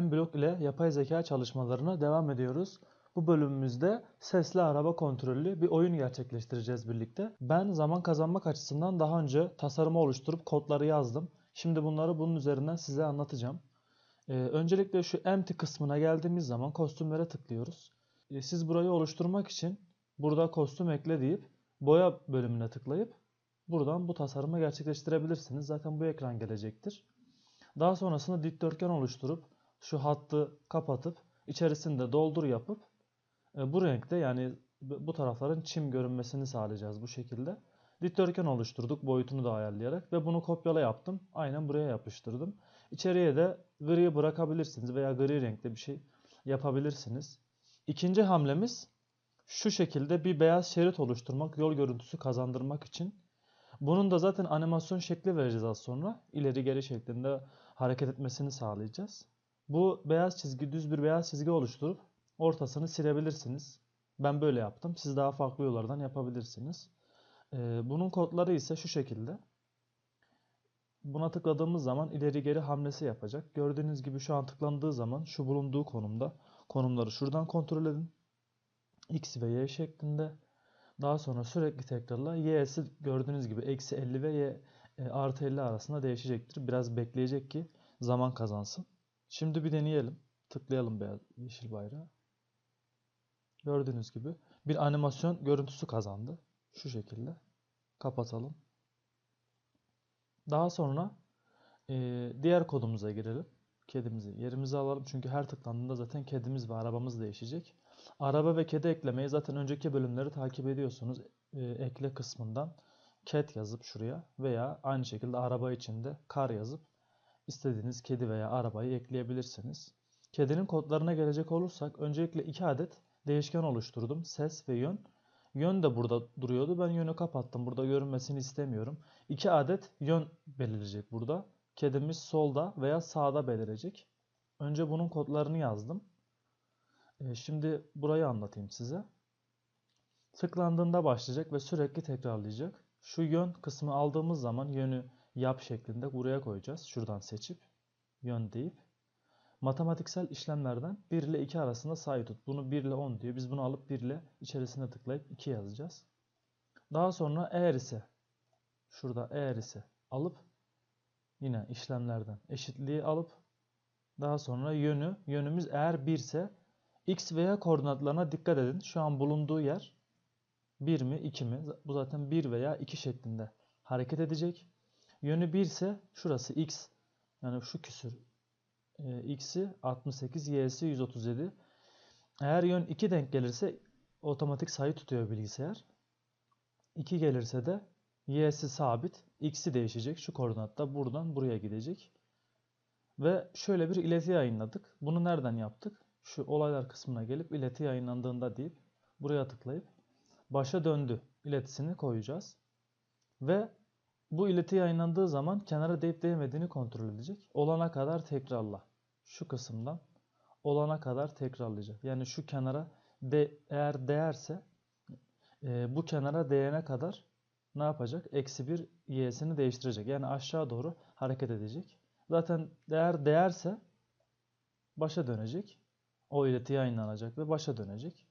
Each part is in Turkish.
Mblok ile yapay zeka çalışmalarına devam ediyoruz. Bu bölümümüzde sesli araba kontrollü bir oyun gerçekleştireceğiz birlikte. Ben zaman kazanmak açısından daha önce tasarımı oluşturup kodları yazdım. Şimdi bunları bunun üzerinden size anlatacağım. Ee, öncelikle şu empty kısmına geldiğimiz zaman kostümlere tıklıyoruz. Ee, siz burayı oluşturmak için burada kostüm ekle deyip boya bölümüne tıklayıp buradan bu tasarımı gerçekleştirebilirsiniz. Zaten bu ekran gelecektir. Daha sonrasında dikdörtgen oluşturup şu hattı kapatıp içerisinde doldur yapıp e, bu renkte yani bu tarafların çim görünmesini sağlayacağız bu şekilde. Dikdörtgen oluşturduk boyutunu da ayarlayarak ve bunu kopyala yaptım. Aynen buraya yapıştırdım. İçeriye de gri bırakabilirsiniz veya gri renkte bir şey yapabilirsiniz. İkinci hamlemiz şu şekilde bir beyaz şerit oluşturmak, yol görüntüsü kazandırmak için. Bunun da zaten animasyon şekli vereceğiz az sonra. İleri geri şeklinde hareket etmesini sağlayacağız. Bu beyaz çizgi, düz bir beyaz çizgi oluşturup ortasını silebilirsiniz. Ben böyle yaptım. Siz daha farklı yollardan yapabilirsiniz. Ee, bunun kodları ise şu şekilde. Buna tıkladığımız zaman ileri geri hamlesi yapacak. Gördüğünüz gibi şu an tıklandığı zaman şu bulunduğu konumda konumları şuradan kontrol edin. X ve Y şeklinde. Daha sonra sürekli tekrarla. Y'si gördüğünüz gibi eksi 50 ve Y e, artı 50 arasında değişecektir. Biraz bekleyecek ki zaman kazansın. Şimdi bir deneyelim. Tıklayalım beyaz yeşil bayrağı. Gördüğünüz gibi bir animasyon görüntüsü kazandı. Şu şekilde. Kapatalım. Daha sonra e, diğer kodumuza girelim. Kedimizi yerimize alalım. Çünkü her tıklandığında zaten kedimiz ve arabamız değişecek. Araba ve kedi eklemeyi zaten önceki bölümleri takip ediyorsunuz. E, ekle kısmından cat yazıp şuraya veya aynı şekilde araba içinde kar yazıp istediğiniz kedi veya arabayı ekleyebilirsiniz. Kedinin kodlarına gelecek olursak öncelikle iki adet değişken oluşturdum. Ses ve yön. Yön de burada duruyordu. Ben yönü kapattım. Burada görünmesini istemiyorum. İki adet yön belirecek burada. Kedimiz solda veya sağda belirecek. Önce bunun kodlarını yazdım. Ee, Şimdi burayı anlatayım size. Tıklandığında başlayacak ve sürekli tekrarlayacak. Şu yön kısmı aldığımız zaman yönü yap şeklinde buraya koyacağız. Şuradan seçip yön deyip matematiksel işlemlerden 1 ile 2 arasında sayı tut. Bunu 1 ile 10 diyor. Biz bunu alıp 1 ile içerisine tıklayıp 2 yazacağız. Daha sonra eğer ise şurada eğer ise alıp yine işlemlerden eşitliği alıp daha sonra yönü yönümüz eğer 1 ise x veya koordinatlarına dikkat edin. Şu an bulunduğu yer 1 mi 2 mi? Bu zaten 1 veya 2 şeklinde hareket edecek. Yönü 1 ise şurası x yani şu küsür e, x'i 68 y'si 137. Eğer yön 2 denk gelirse otomatik sayı tutuyor bilgisayar. 2 gelirse de y'si sabit, x'i değişecek. Şu koordinatta buradan buraya gidecek. Ve şöyle bir ileti yayınladık. Bunu nereden yaptık? Şu olaylar kısmına gelip ileti yayınlandığında deyip buraya tıklayıp başa döndü iletisini koyacağız. Ve bu ileti yayınlandığı zaman kenara değip değmediğini kontrol edecek. Olana kadar tekrarla. Şu kısımdan olana kadar tekrarlayacak. Yani şu kenara de, eğer değerse e, bu kenara değene kadar ne yapacak? Eksi bir y'sini değiştirecek. Yani aşağı doğru hareket edecek. Zaten değer değerse başa dönecek. O ileti yayınlanacak ve başa dönecek.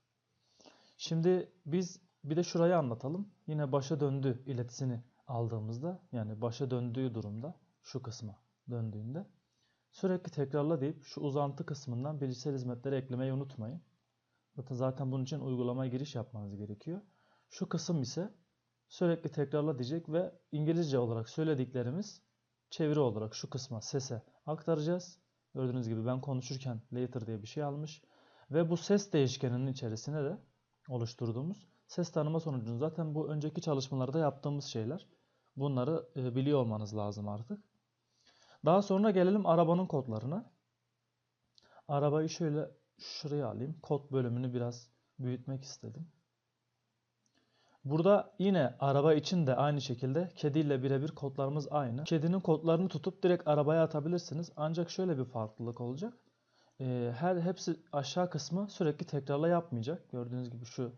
Şimdi biz bir de şurayı anlatalım. Yine başa döndü iletisini aldığımızda yani başa döndüğü durumda şu kısma döndüğünde sürekli tekrarla deyip şu uzantı kısmından bilgisayar hizmetleri eklemeyi unutmayın. Zaten zaten bunun için uygulamaya giriş yapmanız gerekiyor. Şu kısım ise sürekli tekrarla diyecek ve İngilizce olarak söylediklerimiz çeviri olarak şu kısma sese aktaracağız. Gördüğünüz gibi ben konuşurken later diye bir şey almış. Ve bu ses değişkeninin içerisine de oluşturduğumuz ses tanıma sonucunu zaten bu önceki çalışmalarda yaptığımız şeyler. Bunları e, biliyor olmanız lazım artık. Daha sonra gelelim arabanın kodlarına. Arabayı şöyle şuraya alayım. Kod bölümünü biraz büyütmek istedim. Burada yine araba için de aynı şekilde kediyle birebir kodlarımız aynı. Kedinin kodlarını tutup direkt arabaya atabilirsiniz. Ancak şöyle bir farklılık olacak. Ee, her hepsi aşağı kısmı sürekli tekrarla yapmayacak. Gördüğünüz gibi şu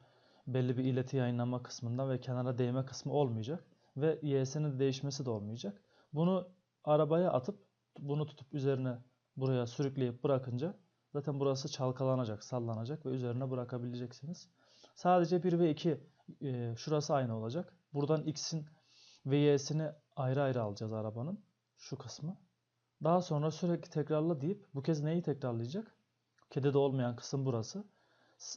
belli bir ileti yayınlama kısmında ve kenara değme kısmı olmayacak ve y'sinin değişmesi de olmayacak. Bunu arabaya atıp bunu tutup üzerine buraya sürükleyip bırakınca zaten burası çalkalanacak, sallanacak ve üzerine bırakabileceksiniz. Sadece 1 ve 2 e, şurası aynı olacak. Buradan X'in ve Y'sini ayrı ayrı alacağız arabanın. Şu kısmı. Daha sonra sürekli tekrarla deyip bu kez neyi tekrarlayacak? Kedide olmayan kısım burası.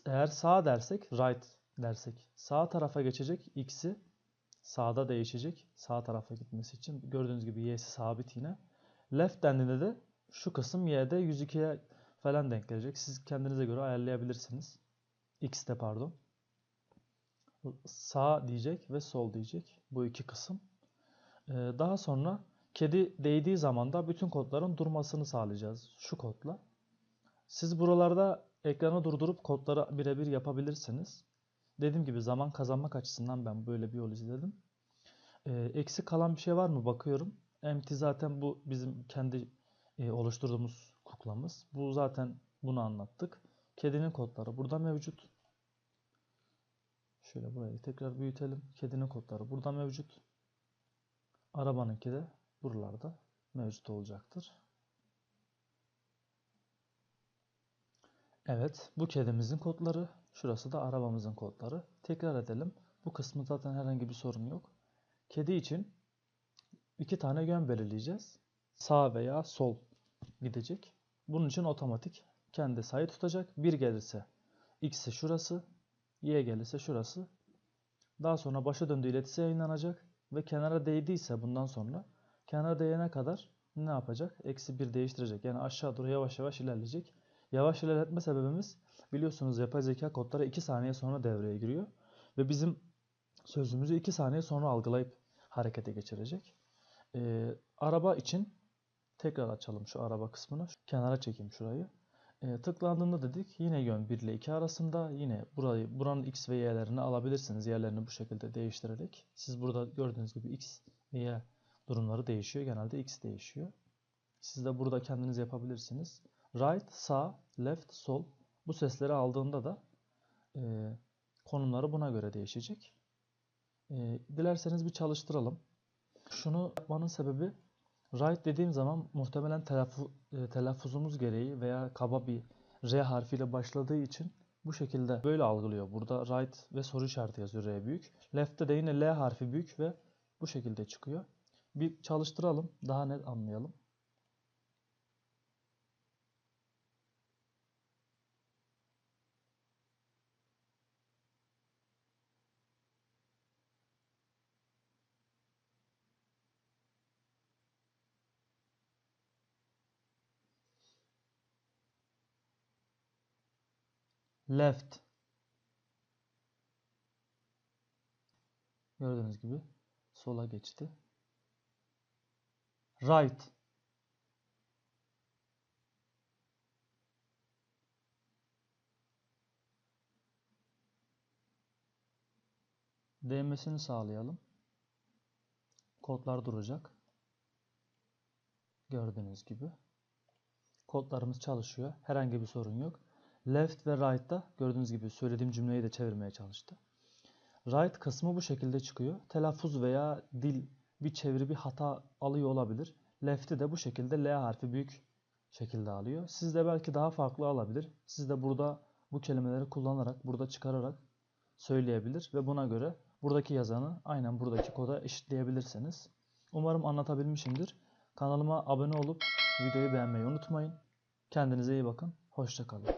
Eğer sağ dersek, right dersek sağ tarafa geçecek x'i sağda değişecek sağ tarafa gitmesi için. Gördüğünüz gibi y'si sabit yine. Left dendiğinde de şu kısım y'de 102'ye falan denk gelecek. Siz kendinize göre ayarlayabilirsiniz. X'te pardon. Sağ diyecek ve sol diyecek. Bu iki kısım. Ee, daha sonra kedi değdiği zaman da bütün kodların durmasını sağlayacağız. Şu kodla. Siz buralarda ekranı durdurup kodları birebir yapabilirsiniz. Dediğim gibi zaman kazanmak açısından ben böyle bir yol izledim. Ee, eksik kalan bir şey var mı bakıyorum. Empty zaten bu bizim kendi e, oluşturduğumuz kuklamız. Bu zaten bunu anlattık. Kedinin kodları burada mevcut. Şöyle burayı tekrar büyütelim. Kedinin kodları burada mevcut. Arabanınki de buralarda mevcut olacaktır. Evet, bu kedimizin kodları. Şurası da arabamızın kodları. Tekrar edelim. Bu kısmı zaten herhangi bir sorun yok. Kedi için iki tane yön belirleyeceğiz. Sağ veya sol gidecek. Bunun için otomatik kendi sayı tutacak. 1 gelirse x'i şurası, y gelirse şurası. Daha sonra başa döndüğü iletisi yayınlanacak ve kenara değdiyse bundan sonra kenara değene kadar ne yapacak? Eksi 1 değiştirecek. Yani aşağı doğru yavaş yavaş ilerleyecek. Yavaş ilerletme sebebimiz biliyorsunuz yapay zeka kodları 2 saniye sonra devreye giriyor. Ve bizim sözümüzü 2 saniye sonra algılayıp harekete geçirecek. Ee, araba için tekrar açalım şu araba kısmını. Şu kenara çekeyim şurayı. Ee, tıklandığında dedik yine yön 1 ile 2 arasında yine burayı buranın x ve y'lerini alabilirsiniz. Yerlerini bu şekilde değiştirerek. Siz burada gördüğünüz gibi x ve y durumları değişiyor. Genelde x değişiyor. Siz de burada kendiniz yapabilirsiniz. Right, sağ, left, sol bu sesleri aldığında da e, konumları buna göre değişecek. E, dilerseniz bir çalıştıralım. Şunu yapmanın sebebi right dediğim zaman muhtemelen telaffu- e, telaffuzumuz gereği veya kaba bir R harfiyle başladığı için bu şekilde böyle algılıyor. Burada right ve soru işareti yazıyor R büyük. Left'te de yine L harfi büyük ve bu şekilde çıkıyor. Bir çalıştıralım daha net anlayalım. Left. Gördüğünüz gibi sola geçti. Right. Değmesini sağlayalım. Kodlar duracak. Gördüğünüz gibi. Kodlarımız çalışıyor. Herhangi bir sorun yok. Left ve right'ta gördüğünüz gibi söylediğim cümleyi de çevirmeye çalıştı. Right kısmı bu şekilde çıkıyor. Telaffuz veya dil bir çeviri bir hata alıyor olabilir. Left'i de bu şekilde L harfi büyük şekilde alıyor. Sizde belki daha farklı alabilir. Siz de burada bu kelimeleri kullanarak, burada çıkararak söyleyebilir ve buna göre buradaki yazanı aynen buradaki koda eşitleyebilirsiniz. Umarım anlatabilmişimdir. Kanalıma abone olup videoyu beğenmeyi unutmayın. Kendinize iyi bakın. Hoşça kalın.